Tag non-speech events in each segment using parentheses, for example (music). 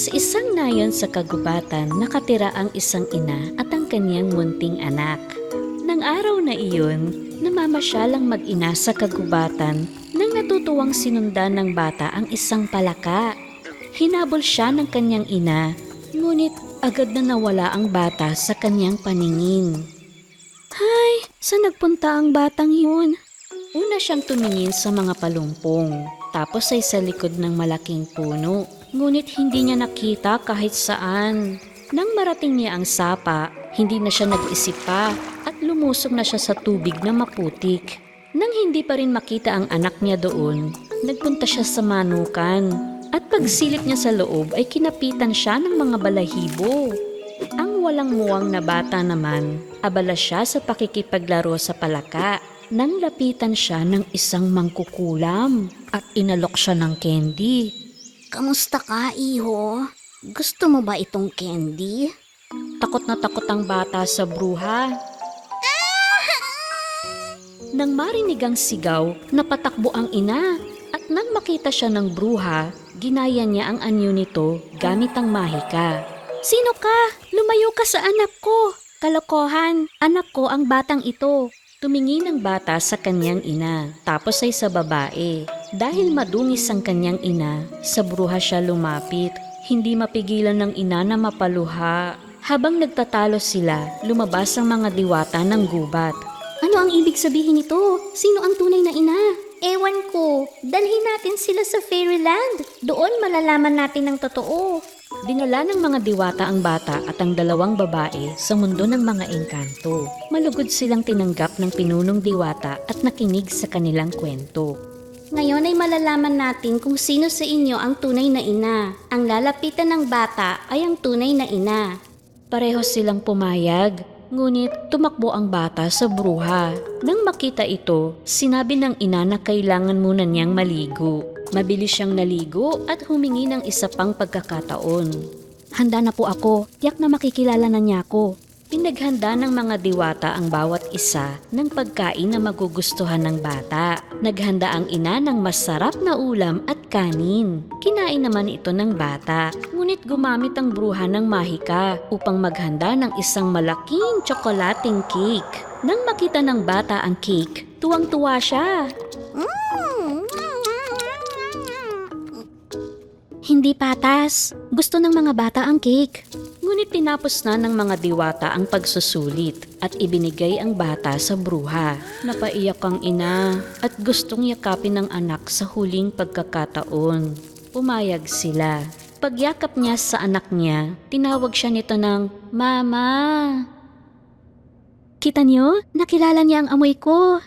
Sa isang nayon sa kagubatan, nakatira ang isang ina at ang kanyang munting anak. Nang araw na iyon, namamasyalang mag-ina sa kagubatan nang natutuwang sinundan ng bata ang isang palaka. Hinabol siya ng kanyang ina, ngunit agad na nawala ang bata sa kanyang paningin. Hay, saan nagpunta ang batang yun? Una siyang tumingin sa mga palumpong, tapos ay sa likod ng malaking puno. Ngunit hindi niya nakita kahit saan. Nang marating niya ang sapa, hindi na siya nag-isip pa at lumusog na siya sa tubig na maputik. Nang hindi pa rin makita ang anak niya doon, nagpunta siya sa manukan. At pagsilip niya sa loob ay kinapitan siya ng mga balahibo. Ang walang muwang na bata naman, abala siya sa pakikipaglaro sa palaka. Nang lapitan siya ng isang mangkukulam at inalok siya ng candy. Kamusta ka, iho? Gusto mo ba itong candy? Takot na takot ang bata sa bruha. Nang marinig ang sigaw, napatakbo ang ina. At nang makita siya ng bruha, ginaya niya ang anyo nito gamit ang mahika. Sino ka? Lumayo ka sa anak ko! Kalokohan, anak ko ang batang ito. Tumingin ang bata sa kanyang ina, tapos ay sa babae. Dahil madungis ang kanyang ina, sa bruha siya lumapit. Hindi mapigilan ng ina na mapaluha. Habang nagtatalo sila, lumabas ang mga diwata ng gubat. Ano ang ibig sabihin nito? Sino ang tunay na ina? Ewan ko. Dalhin natin sila sa Fairyland. Doon malalaman natin ang totoo. Dinala ng mga diwata ang bata at ang dalawang babae sa mundo ng mga engkanto. Malugod silang tinanggap ng pinunong diwata at nakinig sa kanilang kwento. Ngayon ay malalaman natin kung sino sa inyo ang tunay na ina. Ang lalapitan ng bata ay ang tunay na ina. Pareho silang pumayag, ngunit tumakbo ang bata sa bruha. Nang makita ito, sinabi ng ina na kailangan muna niyang maligo. Mabilis siyang naligo at humingi ng isa pang pagkakataon. Handa na po ako. Tiyak na makikilala na niya ako. Pinaghanda ng mga diwata ang bawat isa ng pagkain na magugustuhan ng bata. Naghanda ang ina ng masarap na ulam at kanin. Kinain naman ito ng bata, ngunit gumamit ang bruha ng mahika upang maghanda ng isang malaking tsokolating cake. Nang makita ng bata ang cake, tuwang-tuwa siya. Hindi patas. Gusto ng mga bata ang cake. Tinapos na ng mga diwata ang pagsusulit at ibinigay ang bata sa bruha. Napaiyak ang ina at gustong yakapin ng anak sa huling pagkakataon. Pumayag sila. Pagyakap niya sa anak niya, tinawag siya nito ng Mama. Kita niyo? Nakilala niya ang amoy ko.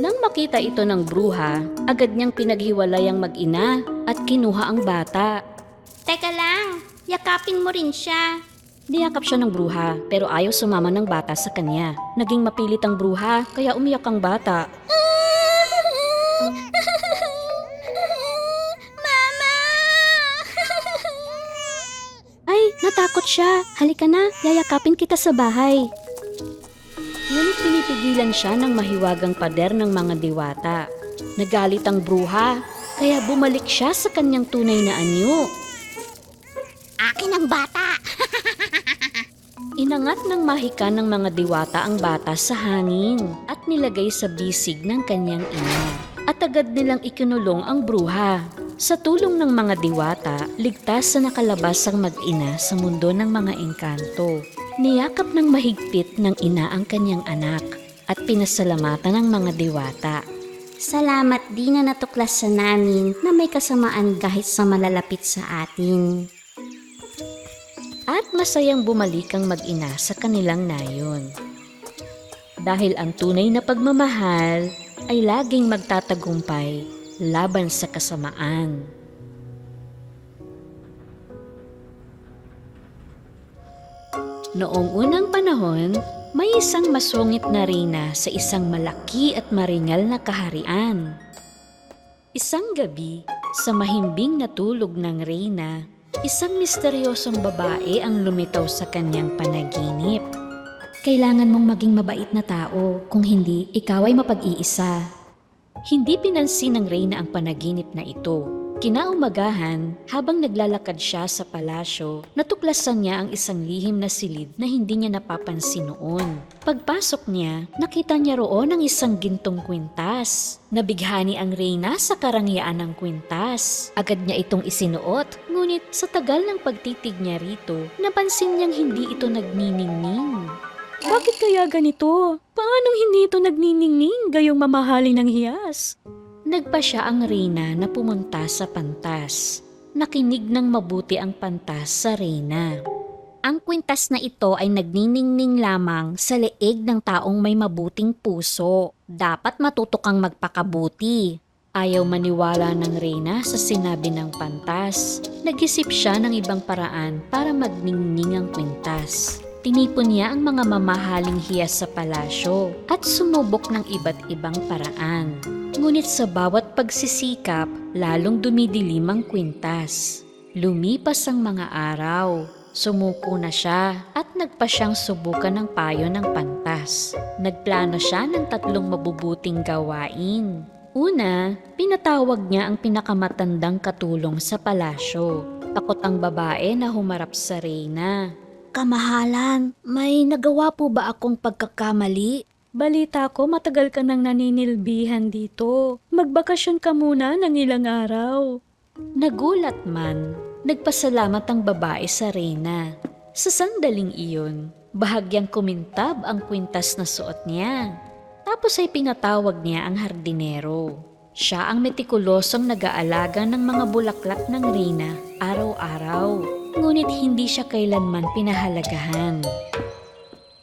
Nang makita ito ng bruha, agad niyang pinaghiwalay ang mag-ina at kinuha ang bata. Teka lang. Yakapin mo rin siya. Niyakap siya ng bruha pero ayaw sumama ng bata sa kanya. Naging mapilit ang bruha kaya umiyak ang bata. (laughs) Mama! (laughs) Ay, natakot siya. Halika na, yayakapin kita sa bahay. Ngunit pinipigilan siya ng mahiwagang pader ng mga diwata. Nagalit ang bruha, kaya bumalik siya sa kanyang tunay na anyo. Akin ang bata! (laughs) Inangat ng mahika ng mga diwata ang bata sa hangin at nilagay sa bisig ng kanyang ina. At agad nilang ikinulong ang bruha. Sa tulong ng mga diwata, ligtas na nakalabas ang mag-ina sa mundo ng mga engkanto. Niyakap ng mahigpit ng ina ang kanyang anak at pinasalamatan ng mga diwata. Salamat din na natuklasan namin na may kasamaan kahit sa malalapit sa atin. At masayang bumalik ang mag-ina sa kanilang nayon. Dahil ang tunay na pagmamahal ay laging magtatagumpay laban sa kasamaan. Noong unang panahon, may isang masungit na reyna sa isang malaki at maringal na kaharian. Isang gabi, sa mahimbing na tulog ng reyna, isang misteryosong babae ang lumitaw sa kanyang panaginip. Kailangan mong maging mabait na tao, kung hindi, ikaw ay mapag-iisa. Hindi pinansin ng reyna ang panaginip na ito. Kinaumagahan, habang naglalakad siya sa palasyo, natuklasan niya ang isang lihim na silid na hindi niya napapansin noon. Pagpasok niya, nakita niya roon ang isang gintong kwintas. Nabighani ang Reyna sa karangyaan ng kwintas. Agad niya itong isinuot, ngunit sa tagal ng pagtitig niya rito, napansin niyang hindi ito nagniningning. Bakit kaya ganito? Paano hindi ito nagniningning gayong mamahali ng hiyas? Nagpa siya ang Reyna na pumunta sa pantas. Nakinig ng mabuti ang pantas sa Reyna. Ang kwintas na ito ay nagniningning lamang sa leeg ng taong may mabuting puso. Dapat matuto kang magpakabuti. Ayaw maniwala ng Reyna sa sinabi ng pantas. Nag-isip siya ng ibang paraan para magningning ang kwintas. Tinipon niya ang mga mamahaling hiyas sa palasyo at sumubok ng iba't ibang paraan. Ngunit sa bawat pagsisikap, lalong dumidilim ang kwintas. Lumipas ang mga araw. Sumuko na siya at nagpa siyang subukan ng payo ng pantas. Nagplano siya ng tatlong mabubuting gawain. Una, pinatawag niya ang pinakamatandang katulong sa palasyo. Takot ang babae na humarap sa reyna. Kamahalan, may nagawa po ba akong pagkakamali? Balita ko matagal ka nang naninilbihan dito. Magbakasyon ka muna ng ilang araw. Nagulat man, nagpasalamat ang babae sa reyna. Sa sandaling iyon, bahagyang kumintab ang kwintas na suot niya. Tapos ay pinatawag niya ang hardinero. Siya ang metikulosong nag-aalaga ng mga bulaklak ng reyna araw-araw. Ngunit hindi siya kailanman pinahalagahan.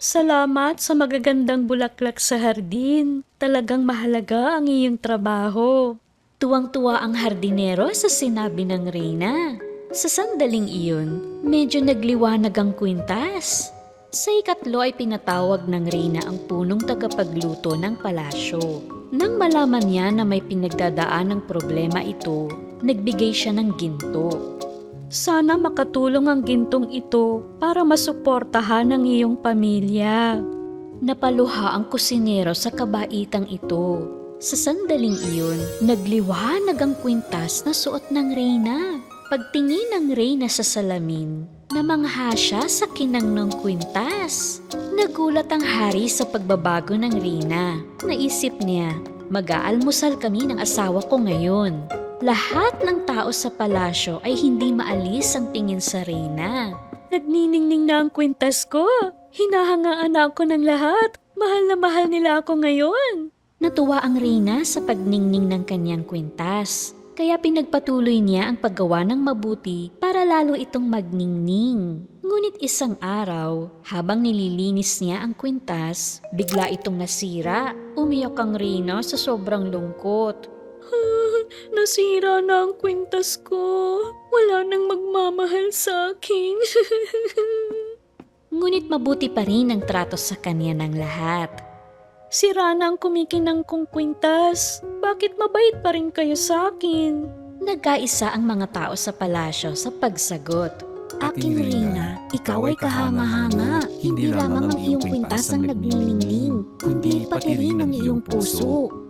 Salamat sa magagandang bulaklak sa hardin. Talagang mahalaga ang iyong trabaho. Tuwang-tuwa ang hardinero sa sinabi ng reyna. Sa sandaling iyon, medyo nagliwanag ang kwintas. Sa ikatlo ay pinatawag ng reyna ang punong tagapagluto ng palasyo. Nang malaman niya na may pinagdadaan ng problema ito, nagbigay siya ng ginto. Sana makatulong ang gintong ito para masuportahan ang iyong pamilya. Napaluha ang kusinero sa kabaitang ito. Sa sandaling iyon, nagliwanag ang kwintas na suot ng reyna. Pagtingin ng reyna sa salamin, namangha siya sa kinang ng kwintas. Nagulat ang hari sa pagbabago ng reyna. Naisip niya, mag-aalmusal kami ng asawa ko ngayon. Lahat ng tao sa palasyo ay hindi maalis ang tingin sa reyna. Nagniningning na ang kwintas ko. Hinahangaan na ako ng lahat. Mahal na mahal nila ako ngayon. Natuwa ang reyna sa pagningning ng kanyang kwintas. Kaya pinagpatuloy niya ang paggawa ng mabuti para lalo itong magningning. Ngunit isang araw, habang nililinis niya ang kwintas, bigla itong nasira. Umiyak ang reyna sa sobrang lungkot. (laughs) Nasira na ang kwintas ko. Wala nang magmamahal sa akin. (laughs) Ngunit mabuti pa rin ang trato sa kanya ng lahat. Sira na ang kumikinang kong kwintas. Bakit mabait pa rin kayo sa akin? Nagkaisa ang mga tao sa palasyo sa pagsagot. Aking Reyna, ikaw ay kahanga-hanga. Hindi lamang ang iyong kwintas ang nagniningning, kundi pati rin ang iyong puso.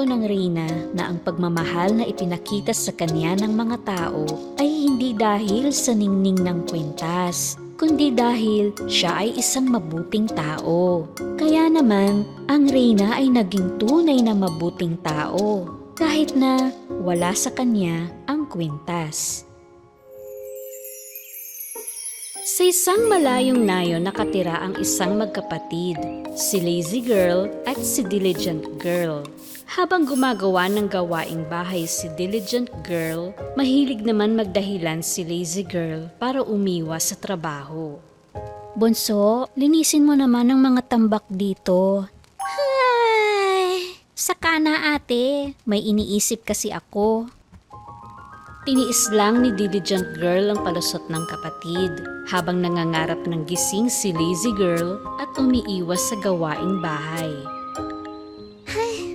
Napagtanto ng Reyna na ang pagmamahal na ipinakita sa kanya ng mga tao ay hindi dahil sa ningning ng kwintas, kundi dahil siya ay isang mabuting tao. Kaya naman, ang Reyna ay naging tunay na mabuting tao, kahit na wala sa kanya ang kwintas. Sa isang malayong nayon nakatira ang isang magkapatid, si Lazy Girl at si Diligent Girl. Habang gumagawa ng gawaing bahay si Diligent Girl, mahilig naman magdahilan si Lazy Girl para umiwas sa trabaho. Bunso, linisin mo naman ang mga tambak dito. Ay, saka na ate. May iniisip kasi ako. Tiniis lang ni Diligent Girl ang palusot ng kapatid habang nangangarap ng gising si Lazy Girl at umiiwas sa gawaing bahay.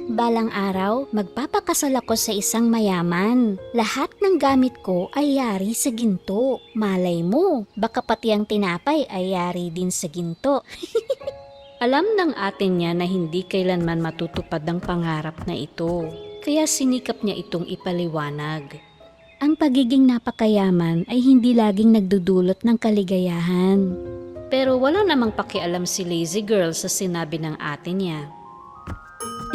Balang araw, magpapakasal ako sa isang mayaman. Lahat ng gamit ko ay yari sa ginto. Malay mo, baka pati ang tinapay ay yari din sa ginto. (laughs) Alam ng atin niya na hindi kailanman matutupad ang pangarap na ito, kaya sinikap niya itong ipaliwanag. Ang pagiging napakayaman ay hindi laging nagdudulot ng kaligayahan. Pero wala namang pakialam si Lazy Girl sa sinabi ng ate niya.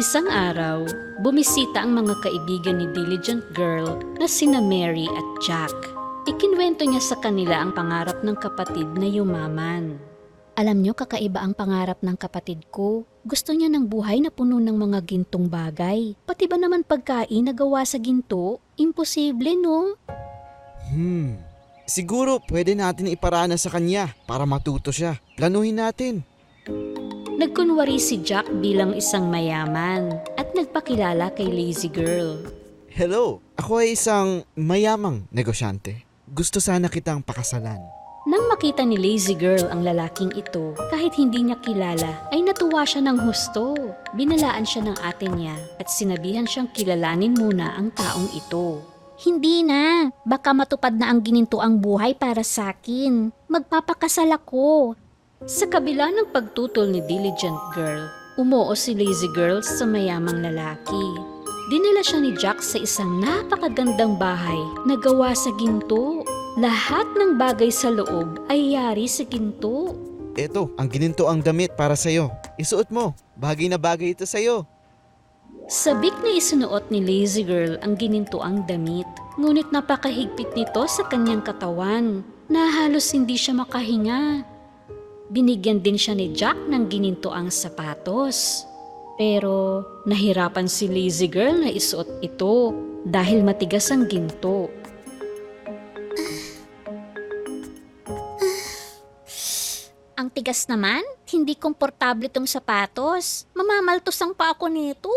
Isang araw, bumisita ang mga kaibigan ni Diligent Girl na sina Mary at Jack. Ikinwento niya sa kanila ang pangarap ng kapatid na yumaman. Alam nyo, kakaiba ang pangarap ng kapatid ko. Gusto niya ng buhay na puno ng mga gintong bagay. Pati ba naman pagkain na gawa sa ginto? Imposible, no? Hmm. Siguro pwede natin iparana sa kanya para matuto siya. Planuhin natin. Nagkunwari si Jack bilang isang mayaman at nagpakilala kay Lazy Girl. Hello, ako ay isang mayamang negosyante. Gusto sana kitang pakasalan. Nang makita ni Lazy Girl ang lalaking ito, kahit hindi niya kilala, ay natuwa siya ng husto. Binalaan siya ng ate niya at sinabihan siyang kilalanin muna ang taong ito. Hindi na. Baka matupad na ang gininto ang buhay para sa akin. Magpapakasal ako. Sa kabila ng pagtutol ni Diligent Girl, umuo si Lazy Girl sa mayamang lalaki. Dinala siya ni Jack sa isang napakagandang bahay na gawa sa ginto. Lahat ng bagay sa loob ay yari sa ginto. Eto, ang gininto ang damit para sa'yo. Isuot mo. Bagay na bagay ito sa'yo. Sabik na isunuot ni Lazy Girl ang ginintoang damit, ngunit napakahigpit nito sa kanyang katawan na halos hindi siya makahinga. Binigyan din siya ni Jack ng ginintoang sapatos. Pero nahirapan si Lazy Girl na isuot ito dahil matigas ang ginto. Ang tigas naman. Hindi komportable tong sapatos. Mamamaltosang pa ako nito.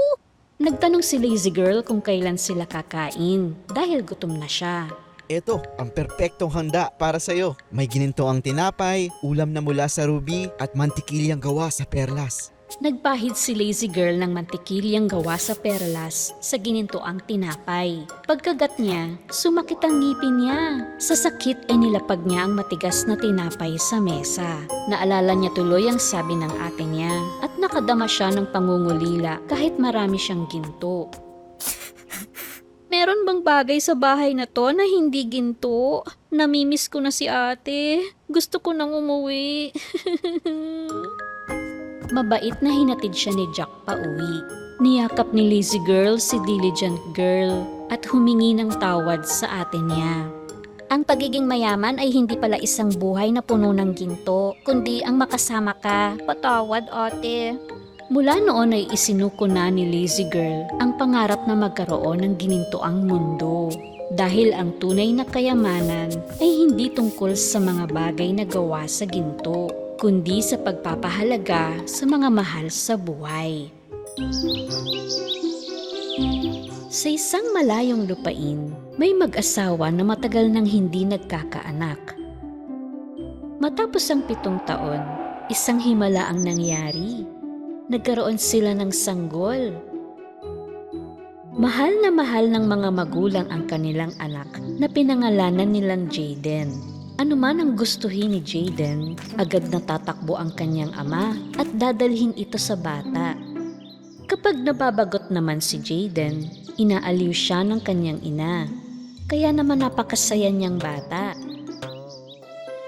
Nagtanong si Lazy Girl kung kailan sila kakain dahil gutom na siya. Eto, ang perpektong handa para sa'yo. May gininto ang tinapay, ulam na mula sa ruby, at mantikilyang gawa sa perlas. Nagpahid si Lazy Girl ng mantikilyang gawa sa perlas sa ginintoang tinapay. Pagkagat niya, sumakit ang ngipin niya. Sa sakit ay nilapag niya ang matigas na tinapay sa mesa. Naalala niya tuloy ang sabi ng ate niya at nakadama siya ng pangungulila kahit marami siyang ginto. Meron bang bagay sa bahay na to na hindi ginto? Namimiss ko na si ate. Gusto ko nang umuwi. (laughs) Mabait na hinatid siya ni Jack pa uwi. Niyakap ni Lazy Girl si Diligent Girl at humingi ng tawad sa ate niya. Ang pagiging mayaman ay hindi pala isang buhay na puno ng ginto, kundi ang makasama ka. Patawad, ate. Mula noon ay isinuko na ni Lazy Girl ang pangarap na magkaroon ng ginintoang mundo. Dahil ang tunay na kayamanan ay hindi tungkol sa mga bagay na gawa sa ginto, kundi sa pagpapahalaga sa mga mahal sa buhay. Sa isang malayong lupain, may mag-asawa na matagal nang hindi nagkakaanak. Matapos ang pitong taon, isang himala ang nangyari. Nagkaroon sila ng sanggol. Mahal na mahal ng mga magulang ang kanilang anak na pinangalanan nilang Jaden. Ano man ang gustuhin ni Jaden, agad natatakbo ang kanyang ama at dadalhin ito sa bata. Kapag nababagot naman si Jaden, inaaliw siya ng kanyang ina. Kaya naman napakasaya niyang bata.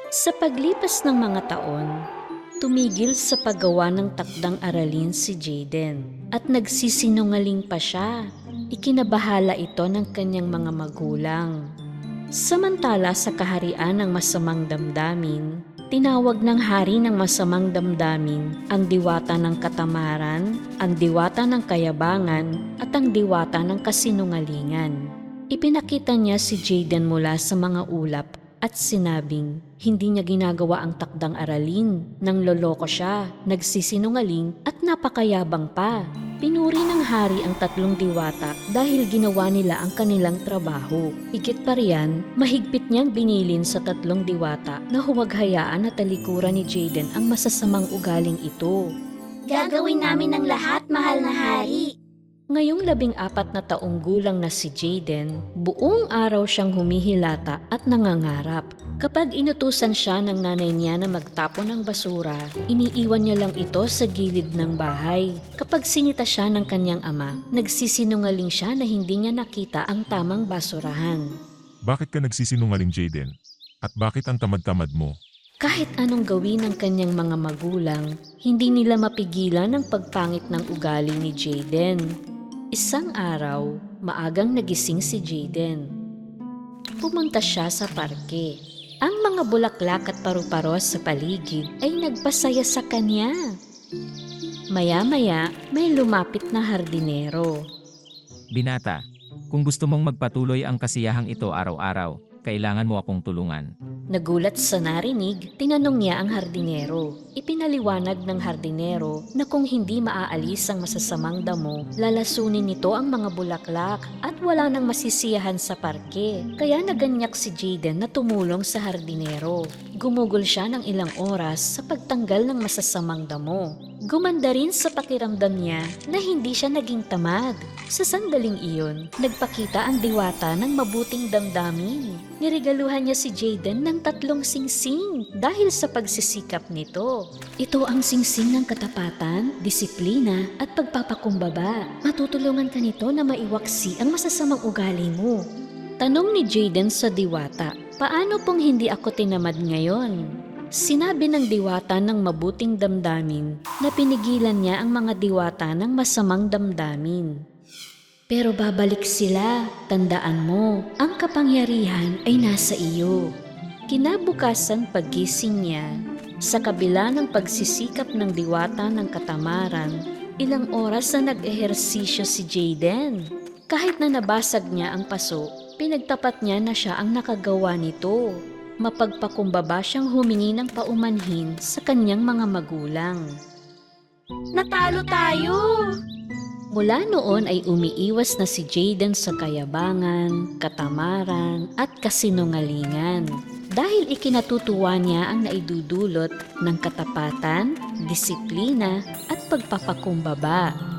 Sa paglipas ng mga taon, tumigil sa paggawa ng takdang aralin si Jaden at nagsisinungaling pa siya. Ikinabahala ito ng kanyang mga magulang. Samantala sa kaharian ng masamang damdamin, tinawag ng hari ng masamang damdamin ang diwata ng katamaran, ang diwata ng kayabangan, at ang diwata ng kasinungalingan. Ipinakita niya si Jaden mula sa mga ulap at sinabing hindi niya ginagawa ang takdang aralin nang loloko siya, nagsisinungaling at napakayabang pa. Pinuri ng hari ang tatlong diwata dahil ginawa nila ang kanilang trabaho. Higit pa riyan, mahigpit niyang binilin sa tatlong diwata na huwag hayaan na talikuran ni Jaden ang masasamang ugaling ito. Gagawin namin ang lahat, mahal na hari. Ngayong labing apat na taong gulang na si Jaden, buong araw siyang humihilata at nangangarap. Kapag inutusan siya ng nanay niya na magtapon ng basura, iniiwan niya lang ito sa gilid ng bahay. Kapag sinita siya ng kanyang ama, nagsisinungaling siya na hindi niya nakita ang tamang basurahan. Bakit ka nagsisinungaling Jaden? At bakit ang tamad-tamad mo? Kahit anong gawin ng kanyang mga magulang, hindi nila mapigilan ang pagpangit ng ugali ni Jaden. Isang araw, maagang nagising si Jaden. Pumunta siya sa parke. Ang mga bulaklak at paru-paros sa paligid ay nagpasaya sa kanya. Maya-maya, may lumapit na hardinero. Binata, kung gusto mong magpatuloy ang kasiyahang ito araw-araw, kailangan mo akong tulungan. Nagulat sa narinig, tinanong niya ang hardinero. Ipinaliwanag ng hardinero na kung hindi maaalis ang masasamang damo, lalasunin nito ang mga bulaklak at wala nang masisiyahan sa parke. Kaya naganyak si Jaden na tumulong sa hardinero. Gumugol siya ng ilang oras sa pagtanggal ng masasamang damo. Gumanda rin sa pakiramdam niya na hindi siya naging tamad. Sa sandaling iyon, nagpakita ang diwata ng mabuting damdamin. Niregaluhan niya si Jaden ng tatlong singsing dahil sa pagsisikap nito. Ito ang singsing ng katapatan, disiplina at pagpapakumbaba. Matutulungan ka nito na maiwaksi ang masasamang ugali mo. Tanong ni Jaden sa diwata, paano pong hindi ako tinamad ngayon? Sinabi ng diwata ng mabuting damdamin na pinigilan niya ang mga diwata ng masamang damdamin. Pero babalik sila, tandaan mo, ang kapangyarihan ay nasa iyo. Kinabukasan paggising niya, sa kabila ng pagsisikap ng diwata ng katamaran, ilang oras na nag-ehersisyo si Jaden. Kahit na nabasag niya ang paso, pinagtapat niya na siya ang nakagawa nito. Mapagpakumbaba siyang humingi ng paumanhin sa kanyang mga magulang. Natalo tayo! Mula noon ay umiiwas na si Jaden sa kayabangan, katamaran at kasinungalingan dahil ikinatutuwa niya ang naidudulot ng katapatan, disiplina at pagpapakumbaba.